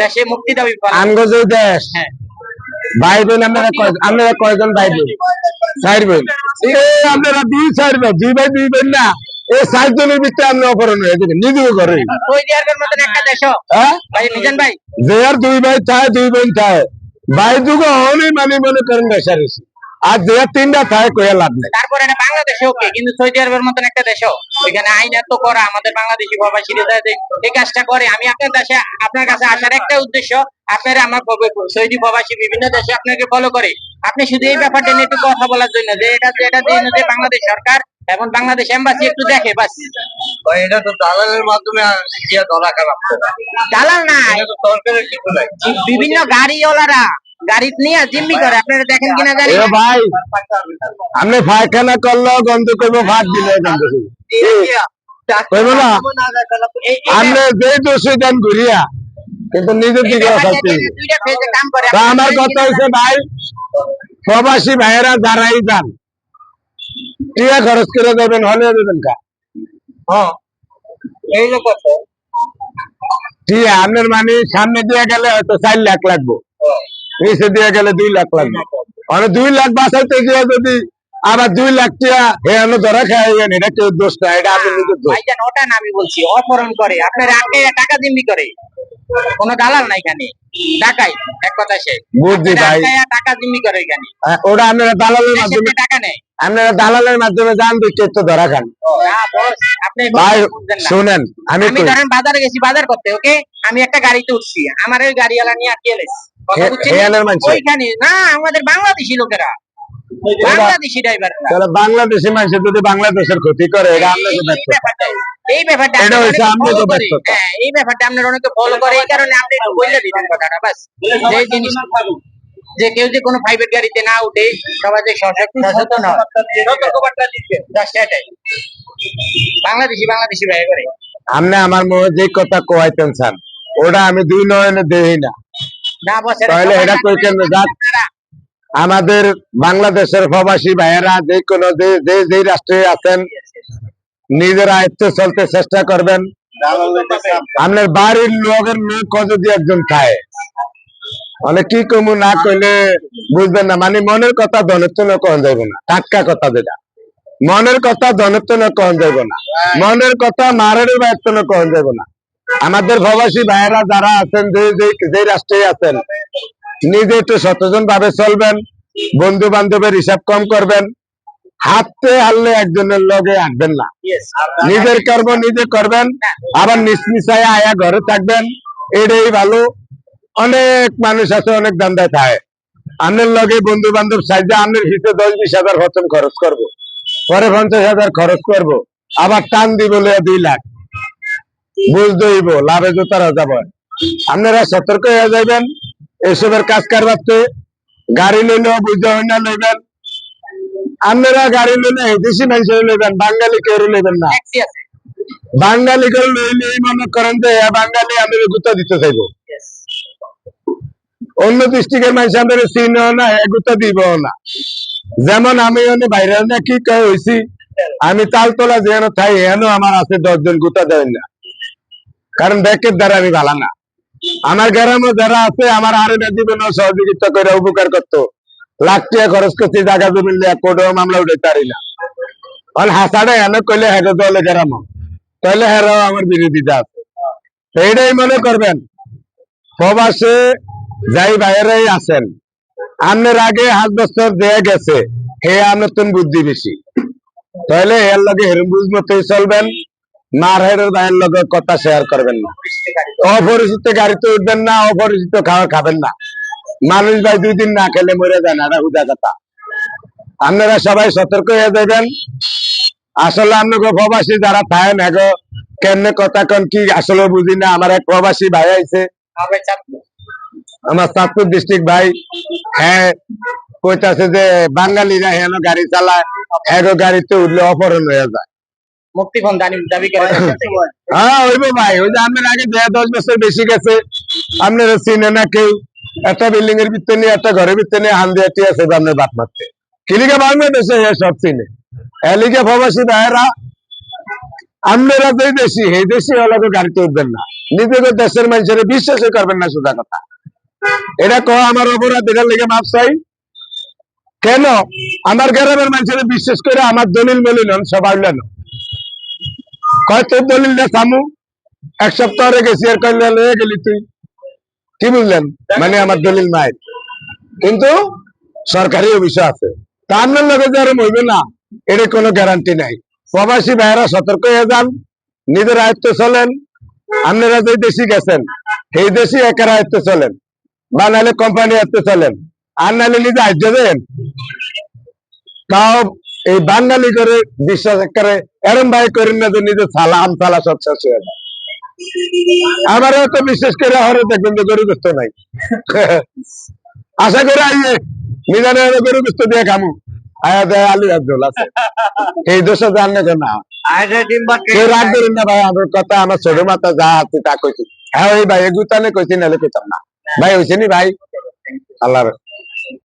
দেশে মুক্তি দাবি যে দেশ। হ্যাঁ। ভাই বোন আপনারা আপনারা কয়জন ভাই বোন? চার বোন। আপনারা দুই চার বোন দুই ভাই দুই বোন না। এই চার জনের ভিতরে আপনি অপহরণ হয়ে যাবেন নিজেও করে হ্যাঁ? ভাই যে আর দুই ভাই চায় দুই বোন চায়। ভাই যুগ হলেই মানে মনে করেন বেসারিছি আর যে আর তিনটা চায় কয়ে লাভ নেই। তারপর এটা বাংলাদেশে ওকে কিন্তু সৌদি আরবের মতন একটা দেশ ওইখানে আইন এত করা আমাদের বাংলাদেশি প্রবাসীরা যাতে এই কাজটা করে। আমি আপনার দেশে আপনার কাছে আসার একটা উদ্দেশ্য আপনারা আমার সৌদি প্রবাসী বিভিন্ন দেশে আপনাকে ফলো করে। আপনি শুধু এই ব্যাপারটা নিয়ে একটু কথা বলার জন্য যে এটা এটা জন্য যে বাংলাদেশ সরকার এবং বাংলাদেশ এম্বাসি একটু দেখে বাস। এটা তো দালালের মাধ্যমে ধরা খারাপ। দালাল না এটা তো সরকারের বিভিন্ন গাড়িওয়ালারা গাড়ি নিয়ে জিম্মি করে আপনারা দেখেন কিনা জানি ভাই আপনি পায়খানা করলেও গন্ধ করব ভাত দিলে গন্ধ করব। না? এই- এই- আপনি যে দোষে দেন ঘুরিয়া কিন্তু নিজের দিকে আমার কথা হচ্ছে ভাই প্রবাসী ভাইয়েরা যারাই যান টিয়া খরচ করে দেবেন হলে দেবেন কা? হ্যাঁ এই যে কথা। টিয়া আপনার মানে সামনে দিয়ে গেলে হয়তো চার লাখ লাগবো। নিচে দিয়ে গেলে দুই লাখ লাগবে। মানে দুই লাখ বাঁচাইতে গিয়ে যদি আবার দুই লাখ টিয়া হেয়ানো ধরা খাই এটা কেউ দোষ না এটা আপনি নিজের দোষ। ভাইজান ওটা না আমি বলছি অপহরণ করে। আপনার আটকে টাকা জিম্মি করে। কোনো দালাল নাই এখানে। টাকাই এক কথা সে। বুঝছি ভাই। টাকা জিম্মি করে এখানে। ওটা আপনারা দালালের মাধ্যমে টাকা নেয়। আপনারা দালালের মাধ্যমে যান দিচ্ছে তো ধরা খান। ভাই শুনেন আমি আমি ধরেন বাজারে গেছি বাজার করতে ওকে? আমি একটা গাড়িতে উঠছি। আমার ওই গাড়িওয়ালা নিয়ে আটকে এলেছে ওইখানে না আমাদের বাংলাদেশি লোকেরা। বাংলাদেশি ড্রাইভাররা তাহলে বাংলাদেশি মানুষ যদি বাংলাদেশের ক্ষতি করে এটা এই ব্যাপারটা এটা হচ্ছে অনেকে আপনাদের ব্যর্থতা। হ্যাঁ এই ব্যাপারটা আপনারা অনেকে ফলো করে এই কারণে আপনি একটু বলে দিলেন কথাটা বাস। যে জিনিস যে কেউ যে কোনো প্রাইভেট গাড়িতে না উঠে সবাই যে সচেতন হয়। সতর্কবার্তা দিচ্ছে বাংলাদেশি বাংলাদেশি ভাই করে আপনি আমার মনে যে কথা কোয়াইতেন স্যার। ওটা আমি দুই নয়নে দেই না। তাহলে এটা কই কেন যাক? আমাদের বাংলাদেশের প্রবাসী ভাইয়েরা যে কোনো যে যে রাষ্ট্রে আছেন নিজের আয়ত্তে চলতে চেষ্টা করবেন। আপনার বাড়ির লোকের লোক যদি একজন খায়। মানে কি কমু না কইলে বুঝবেন না মানে মনের কথা ধনত্ব না কন যাইব না। টাটকা কথা যেটা। মনের কথা ধনত্ব না কন যাইব না। মনের কথা মারের বায়ত্ত না কন যাইব না। আমাদের প্রবাসী ভাইয়েরা যারা আছেন, যে রাষ্ট্রে আছেন, নিজে একটু সচেতন ভাবে চলবেন বন্ধু বান্ধবের হিসাব কম করবেন, হাতে হারলে একজনের লগে আঁকবেন না। নিজের কর্ম নিজে করবেন, আবার নিসমিসায় আয়া ঘরে থাকবেন, এটাই ভালো। অনেক মানুষ আছে, অনেক দান্দায় থাকে। আপনার লগে বন্ধু বান্ধব সাহায্য আপনার ভিতরে দশ বিশ হাজার খরচ করব। পরে পঞ্চাশ হাজার খরচ করব। আবার টান দিব দুই লাখ। বুঝ দইব লাভে জোতারা যাব। আপনারা সতর্ক হয়ে যাবেন এসবের কাজ কারবারতে গাড়ি বুঝতে হয় না লইবেন। আপনারা গাড়ি লইলে দেশি মানুষ লইবেন বাঙালি কেউ লইবেন না। বাঙালি লইলেই মনে করেন যে বাঙালি আমি গুতা দিতে চাইব। অন্য ডিস্ট্রিক্টের মানুষ আমাদের চিনেও না গুতা দিব না। যেমন আমি ওনে বাইরে না কি হইছি আমি তালতলা যেন থাই হেন আমার আছে দশজন গুতা দেয় না। কারণ ব্যাকের দ্বারা আমি ভালো না। আমার গ্রামে যারা আছে, আমার আরে না জীবন সহযোগিতা করে উপকার করতো। লাখ টাকা খরচ করছি, জায়গা জমি লিয়া মামলা উঠে পারি না। অন হাসাড়ে হেন কইলে হেগো দলে গ্রাম তাহলে হেরাও আমার বিরোধিতা আছে। এইটাই মনে করবেন। প্রবাসে যাই বাইরেই আছেন, আপনার আগে হাত বছর দেয়া গেছে, হে আপনার তুমি বুদ্ধি বেশি। তাহলে এর লগে হেরম বুঝ মতোই চলবেন। মার হেরের ভাইয়ের লগে কথা শেয়ার করবেন না। অপরিচিত গাড়িতে উঠবেন না অপরিচিত খাবার খাবেন না। মানুষ ভাই দুই দিন না খেলে মরে যায় না হুদা কথা। আপনারা সবাই সতর্ক হয়ে যাবেন। আসলে আপনাকে প্রবাসী যারা থাকেন এগো কেমনে কথা কন কি আসলে বুঝি না আমার এক প্রবাসী ভাই আইছে। আমার চাঁদপুর ডিস্ট্রিক্ট ভাই হ্যাঁ কইতাছে যে বাঙালিরা হেন গাড়ি চালায় এগো গাড়িতে উঠলে অপহরণ হয়ে যায়। মুক্তিপণ দাবি করে। হ্যাঁ ভাই। ওই যে আগে দেড় দশ বছর বেশি গেছে, আপনারা চিনে না কেউ। একটা বিল্ডিং এর নিয়ে, একটা ঘরের নিয়ে হান দিয়ে আছে বাপ মারতে। কিলিকা বাংলাদেশে সব চিনে? এলিকে যে দেশি এই দেশি হলে গাড়িতে উঠবেন না। নিজেদের দেশের মানুষের বিশ্বাসই করবেন না, সোজা কথা। এটা কহ আমার অপরাধ, এটার লেগে মাপ চাই? কেন? আমার গ্রামের মানুষের বিশ্বাস করে, আমার দলিল মলিল সবাই লেন কয় তোর দলিলটা সামু এক সপ্তাহ গেছি আর কইলে লয়ে গেলি তুই। কি বুঝলেন? মানে আমার দলিল নাই। কিন্তু সরকারি অফিসে আছে। তা আপনার লগে যে আরম হইবে না, এর কোনো গ্যারান্টি নাই। প্রবাসী ভাইয়েরা সতর্ক হয়ে যান, নিজের আয়ত্তে চলেন। আপনারা যে দেশি গেছেন, সেই দেশি একের আয়ত্তে চলেন। বা নাহলে কোম্পানি আয়ত্তে চলেন। আর নাহলে নিজে আয়ত্ত দেন তাও এই বাঙালি করে বিশ্বাস করে এরম ভাই করেন না যে নিজে ছালা আম ছালা সব শেষ হয়ে যায়। আমারও তো বিশেষ করে হরে দেখবেন যে গরু গোস্ত নাই। আশা করে আইয়ে মিজানে গরু গোস্ত দিয়ে খামু। আয়া দেয় আলু একদল আছে। এই দোষে জানলে কেন কেউ রাগ করেন না ভাই আমার কথা আমার ছোট মাথা যা আছে তা কইছি। হ্যাঁ ওই ভাই এগুতানে কইছি নাহলে কইতাম না। ভাই হইছে নি ভাই? আল্লাহর